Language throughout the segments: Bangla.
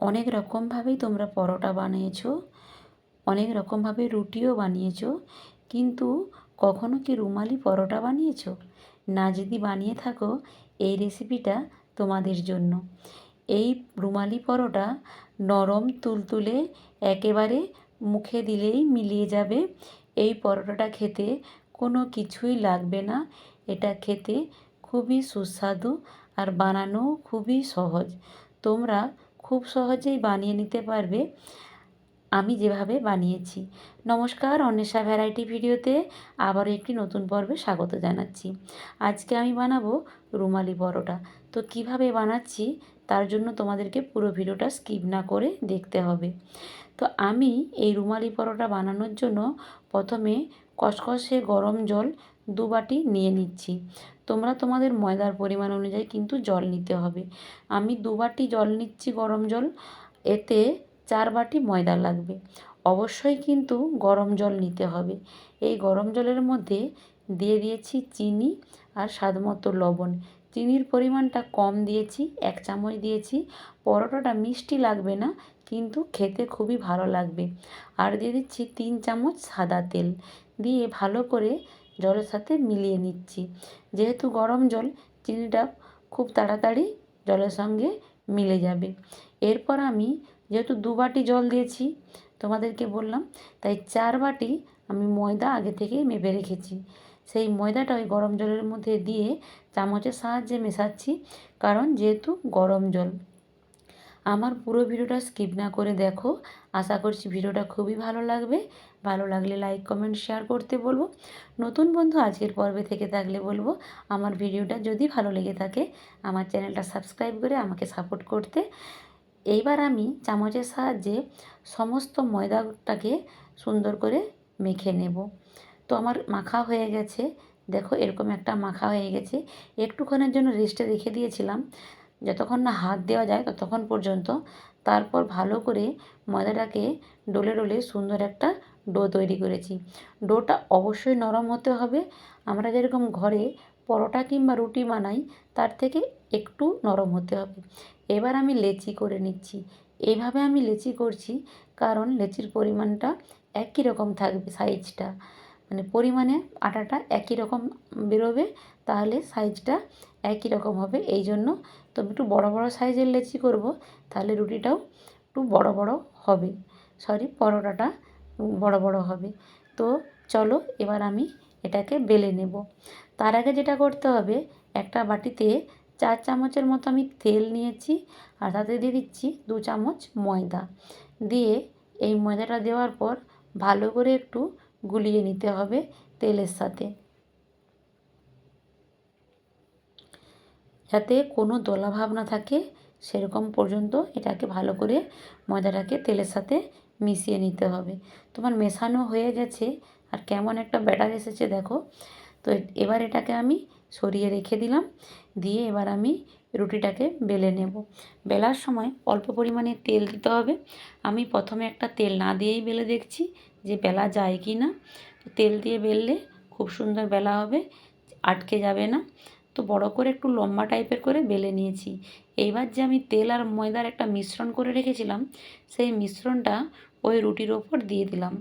অনেক রকমভাবেই তোমরা পরোটা বানিয়েছো, অনেক রকমভাবে রুটিও বানিয়েছো, কিন্তু কখনো কি রুমালি পরোটা বানিয়েছো? না যদি বানিয়ে থাকো, এই রেসিপিটা তোমাদের জন্য। এই রুমালি পরোটা নরম তুলতুলে একেবারে মুখে দিলেই মিলিয়ে যাবে। এই পরোটাটা খেতে কোনো কিছুই লাগবে না। এটা খেতে খুবই সুস্বাদু আর বানানো খুবই সহজ। তোমরা খুব সহজেই বানিয়ে নিতে পারবে। আমি যেভাবে বানিয়েছি। নমস্কার, অন্বেষা ভ্যারাইটি ভিডিওতে আবার একটি নতুন পর্বে স্বাগত জানাচ্ছি। আজকে আমি বানাবো রুমালি পরোটা। তো কীভাবে বানাচ্ছি তার জন্য তোমাদেরকে পুরো ভিডিওটা স্কিপ না করে দেখতে হবে। তো আমি এই রুমালি পরোটা বানানোর জন্য প্রথমে কষকষে গরম জল দু বাটি নিয়ে নিচ্ছি। তোমরা তোমাদের ময়দার পরিমাণ অনুযায়ী কিন্তু জল নিতে হবে। আমি দু বাটি জল নিচ্ছি গরম জল, এতে চার বাটি ময়দা লাগবে। অবশ্যই কিন্তু গরম জল নিতে হবে। এই গরম জলের মধ্যে দিয়ে দিয়েছি চিনি আর স্বাদ মতো লবণ। চিনির পরিমাণটা কম দিয়েছি, এক চামচ দিয়েছি। পরোটাটা মিষ্টি লাগবে না, কিন্তু খেতে খুবই ভালো লাগবে। আর দিয়ে দিচ্ছি তিন চামচ সাদা তেল। দিয়ে ভালো করে জলের সাথে মিলিয়ে নিচ্ছি। যেহেতু গরম জল, চিনিটা খুব তাড়াতাড়ি জলের সঙ্গে মিলে যাবে। এরপর আমি যেহেতু দু বাটি জল দিয়েছি, তোমাদেরকে বললাম, তাই চার বাটি আমি ময়দা আগে থেকেই মেপে রেখেছি। সেই ময়দাটা ওই গরম জলের মধ্যে দিয়ে চামচের সাহায্যে মেশাচ্ছি, কারণ যেহেতু গরম জল। আমার পুরো ভিডিওটা স্কিপ না করে দেখো আশা করছি ভিডিওটা খুবই ভালো লাগবে। ভালো লাগলে লাইক কমেন্ট শেয়ার করতে বলব। নতুন বন্ধু আজকের পর্বে থেকে থাকলে বলব, আমার ভিডিওটা যদি ভালো লেগে থাকে, আমার চ্যানেলটা সাবস্ক্রাইব করে আমাকে সাপোর্ট করতে। এইবার আমি চামচের সাহায্যে সমস্ত ময়দাটাকে সুন্দর করে মেখে নেব। তো আমার মাখা হয়ে গেছে। দেখো এরকম একটা মাখা হয়ে গেছে। একটুক্ষণের জন্য রেস্টে রেখে দিয়েছিলাম। যতক্ষণ না হাত দেওয়া যায় ততক্ষণ পর্যন্ত তারপর ভালো করে ময়দাটাকে ডলে ডলে সুন্দর একটা ডো তৈরি করেছি। ডোটা অবশ্যই নরম হতে হবে। আমরা যেরকম ঘরে পরোটা কিংবা রুটি বানাই, তার থেকে একটু নরম হতে হবে। এবার আমি লেচি করে নিচ্ছি। এইভাবে আমি লেচি করছি, কারণ লেচির পরিমাণটা একই রকম থাকবে সাইজটা। মানে পরিমাণে আটাটা একই রকম বেরোবে, তাহলে সাইজটা একই রকম হবে। এই জন্য তো একটু বড় বড় সাইজের লেচি করব, তাহলে রুটিটাও একটু বড় বড় হবে। সরি পরোটাটা বড় বড় হবে। তো চলো এবার আমি এটাকে বেলে নেব। তার আগে যেটা করতে হবে, একটা বাটিতে চার চামচের মতো আমি তেল নিয়েছি আর তাতে দিয়ে দিচ্ছি দু চামচ ময়দা। দিয়ে এই ময়দাটা দেওয়ার পর ভালো করে একটু গুলিয়ে নিতে হবে তেলের সাথে। যাতে কোনো দলাভাব না থাকে, সেরকম পর্যন্ত এটাকে ভালো করে ময়দাটাকে তেলের সাথে মিশিয়ে নিতে হবে। তোমার মেশানো হয়ে গেছে আর কেমন একটা ব্যাটার এসেছে দেখো। তো এবার এটাকে আমি সরিয়ে রেখে দিলাম। দিয়ে এবার আমি রুটিটাকে বেলে নেব। বেলার সময় অল্প পরিমাণে তেল দিতে হবে। আমি প্রথমে একটা তেল না দিয়েই বেলে দেখছি যে বেলা যায় কি না। তেল দিয়ে বেললে খুব সুন্দর বেলা হবে, আটকে যাবে না। তো বড় করে একটু লম্বা টাইপের করে বেলে নিয়েছি। এইবার যে আমি তেল আর ময়দার একটা মিশ্রণ করে রেখেছিলাম, সেই মিশ্রণটা ওই রুটির ওপর দিয়ে দিলাম।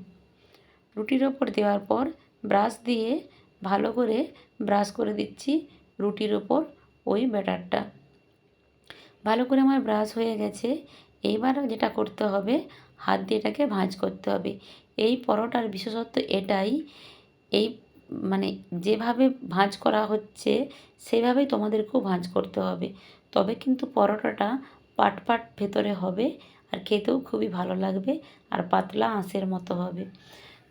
রুটির ওপর দেওয়ার পর ব্রাশ দিয়ে ভালো করে ব্রাশ করে দিচ্ছি রুটির ওপর ওই ব্যাটারটা। ভালো করে আমার ব্রাশ হয়ে গেছে। এইবার যেটা করতে হবে, হাত দিয়ে এটাকে ভাঁজ করতে হবে। এই পরোটার বিশেষত্ব এটাই, এই মানে যেভাবে ভাঁজ করা হচ্ছে, সেভাবেই তোমাদেরকেও ভাঁজ করতে হবে। তবে কিন্তু পরোটাটা পাট পাট ভেতরে হবে আর খেতেও খুবই ভালো লাগবে আর পাতলা আঁশের মতো হবে।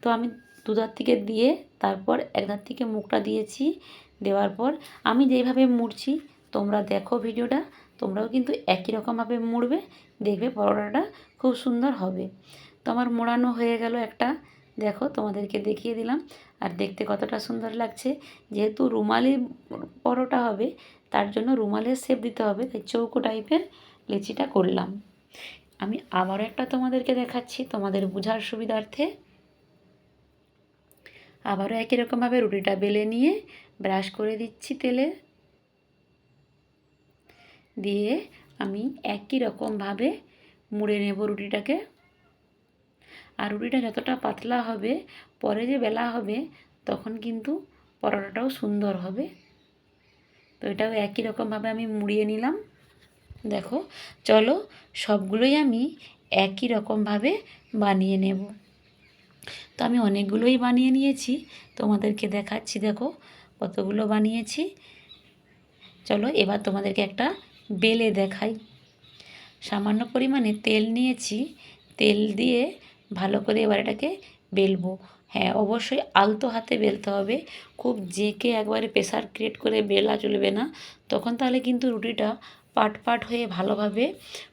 তো আমি দুধার থেকে দিয়ে তারপর একধার থেকে মুখটা দিয়েছি, দেওয়ার পর আমি যেইভাবে মুড়ছি, তোমরা দেখো ভিডিওটা, তোমরাও কিন্তু একই রকমভাবে মুড়বে, দেখবে পরোটাটা খুব সুন্দর হবে। তো আমার মোড়ানো হয়ে গেল একটা, দেখো তোমাদেরকে দেখিয়ে দিলাম, আর দেখতে কতটা সুন্দর লাগছে। যেহেতু রুমালি পরোটা হবে, তার জন্য রুমালের শেপ দিতে হবে, তাই চৌকো টাইপের লেচিটা করলাম। আমি আবারও একটা তোমাদেরকে দেখাচ্ছি, তোমাদের বোঝার সুবিধার্থে। আবারও একই রকমভাবে রুটিটা বেলে নিয়ে ব্রাশ করে দিচ্ছি তেলে। দিয়ে আমি একই রকমভাবে মুড়ে নেব রুটিটাকে। আর রুটিটা যতটা পাতলা হবে, পরে যে বেলা হবে, তখন কিন্তু পরোটাটাও সুন্দর হবে। তো এটাও একই রকমভাবে আমি মুড়িয়ে নিলাম। দেখো, চলো সবগুলোই আমি একই রকমভাবে বানিয়ে নেব। তো আমি অনেকগুলোই বানিয়ে নিয়েছি। তোমাদেরকে দেখাচ্ছি, দেখো কতগুলো বানিয়েছি। চলো এবার তোমাদেরকে একটা বেলে দেখাই। সামান্য পরিমাণে তেল নিয়েছি। তেল দিয়ে ভালো করে এবার এটাকে বেলবো। হ্যাঁ অবশ্যই আলতো হাতে বেলতে হবে। খুব জেঁকে একবারে প্রেশার ক্রিয়েট করে বেলা চলবে না। তখন তাহলে কিন্তু রুটিটা পাট পাট হয়ে ভালোভাবে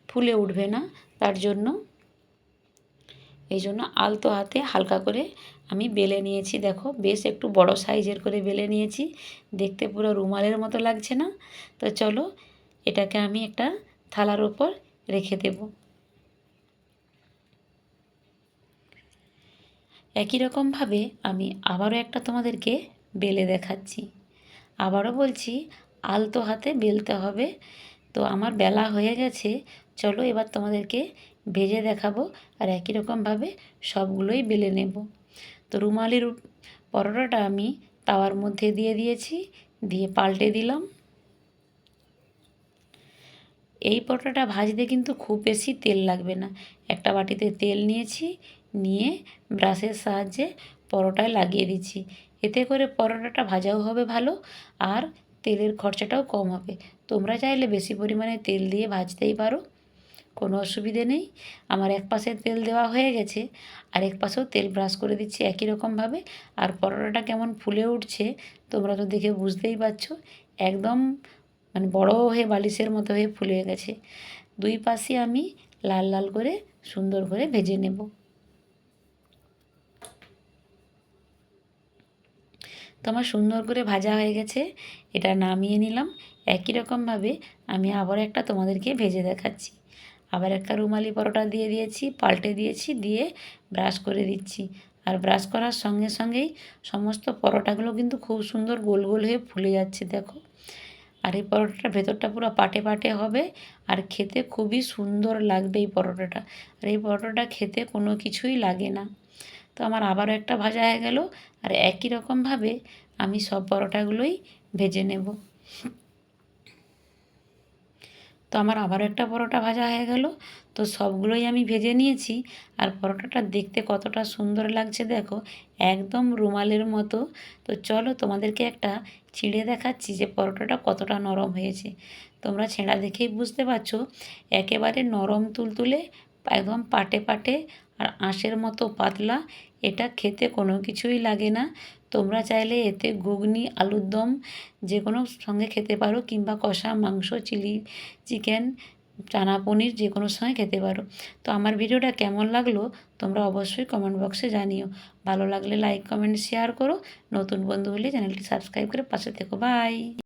ফুলে উঠবে না। তার জন্য এই জন্য আলতো হাতে হালকা করে আমি বেলে নিয়েছি। দেখো, বেশ একটু বড় সাইজের করে বেলে নিয়েছি। দেখতে পুরো রুমালের মতো লাগছে না? তো চলো, এটাকে আমি একটা থালার ওপর রেখে দেব। একই রকমভাবে আমি আবারও একটা তোমাদেরকে বেলে দেখাচ্ছি। আবারও বলছি, আলতো হাতে বেলতে হবে। তো আমার বেলা হয়ে গেছে। চলো এবার তোমাদেরকে ভেজে দেখাবো আর একই রকমভাবে সবগুলোই বেলে নেব। তো রুমালির পরোটাটা আমি তাওয়ার মধ্যে দিয়ে দিয়েছি, দিয়ে পাল্টে দিলাম। এই পরোটাটা ভাজতে কিন্তু খুব বেশি তেল লাগবে না। একটা বাটিতে তেল নিয়েছি, নিয়ে ব্রাশের সাহায্যে পরোটায় লাগিয়ে দিচ্ছি। এতে করে পরোটাটা ভাজাও হবে ভালো আর তেলের খরচাটাও কম হবে। তোমরা চাইলে বেশি পরিমাণে তেল দিয়ে ভাজতেই পারো। কোনো অসুবিধে নেই। আমার এক পাশে তেল দেওয়া হয়ে গেছে। আর এক পাশেও তেল ব্রাশ করে দিচ্ছি একই রকমভাবে। আর পরোটাটা কেমন ফুলে উঠছে, তোমরা তো দেখে বুঝতেই পারছ, একদম মানে বড় হয়ে বালিশের মতো হয়ে ফুলে গেছে। দুই পাশে আমি লাল লাল করে সুন্দর করে ভেজে নেব। তো আমার সুন্দর করে ভাজা হয়ে গেছে। এটা নামিয়ে নিলাম। একই রকমভাবে আমি আবার একটা তোমাদেরকে ভেজে দেখাচ্ছি। আবার একটা রুমালি পরোটা দিয়ে দিয়েছি, পাল্টে দিয়েছি, দিয়ে ব্রাশ করে দিচ্ছি। আর ব্রাশ করার সঙ্গে সঙ্গেই সমস্ত পরোটাগুলো কিন্তু খুব সুন্দর গোল গোল হয়ে ফুলে যাচ্ছে, দেখো। আর এই পরোটাটা ভেতরটা পুরো পাটে পাটে হবে, আর খেতে খুবই সুন্দর লাগবে এই পরোটাটা। আর এই পরোটাটা খেতে কোনো কিছুই লাগে না। তো আমার আবারও একটা ভাজা হয়ে গেল, আর একই রকমভাবে আমি সব পরোটাগুলোই ভেজে নেব। তো আমার আবারও একটা পরোটা ভাজা হয়ে গেল। তো সবগুলোই আমি ভেজে নিয়েছি। আর পরোটাটা দেখতে কতটা সুন্দর লাগছে দেখো, একদম রুমালের মতো। তো চলো তোমাদেরকে একটা ছিঁড়ে দেখাচ্ছি যে পরোটাটা কতটা নরম হয়েছে। তোমরা ছেঁড়া দেখেই বুঝতে পারছ, একেবারে নরম তুলতুলে, একদম পাটে পাটে আর আঁশের মতো পাতলা এটা খেতে কোনো কিছুই লাগে না। তোমরা চাইলে এতে ঘুগনি, আলুর দম যে কোনো সঙ্গে খেতে পারো কিংবা কষা মাংস, চিলি চিকেন, চানা পনির যে কোনো সময় খেতে পারো। তো আমার ভিডিওটা কেমন লাগল তোমরা অবশ্যই কমেন্ট বক্সে জানিও। ভালো লাগলে লাইক কমেন্ট শেয়ার করো। নতুন বন্ধু হলে চ্যানেলটি সাবস্ক্রাইব করে পাশে থেকো। বাই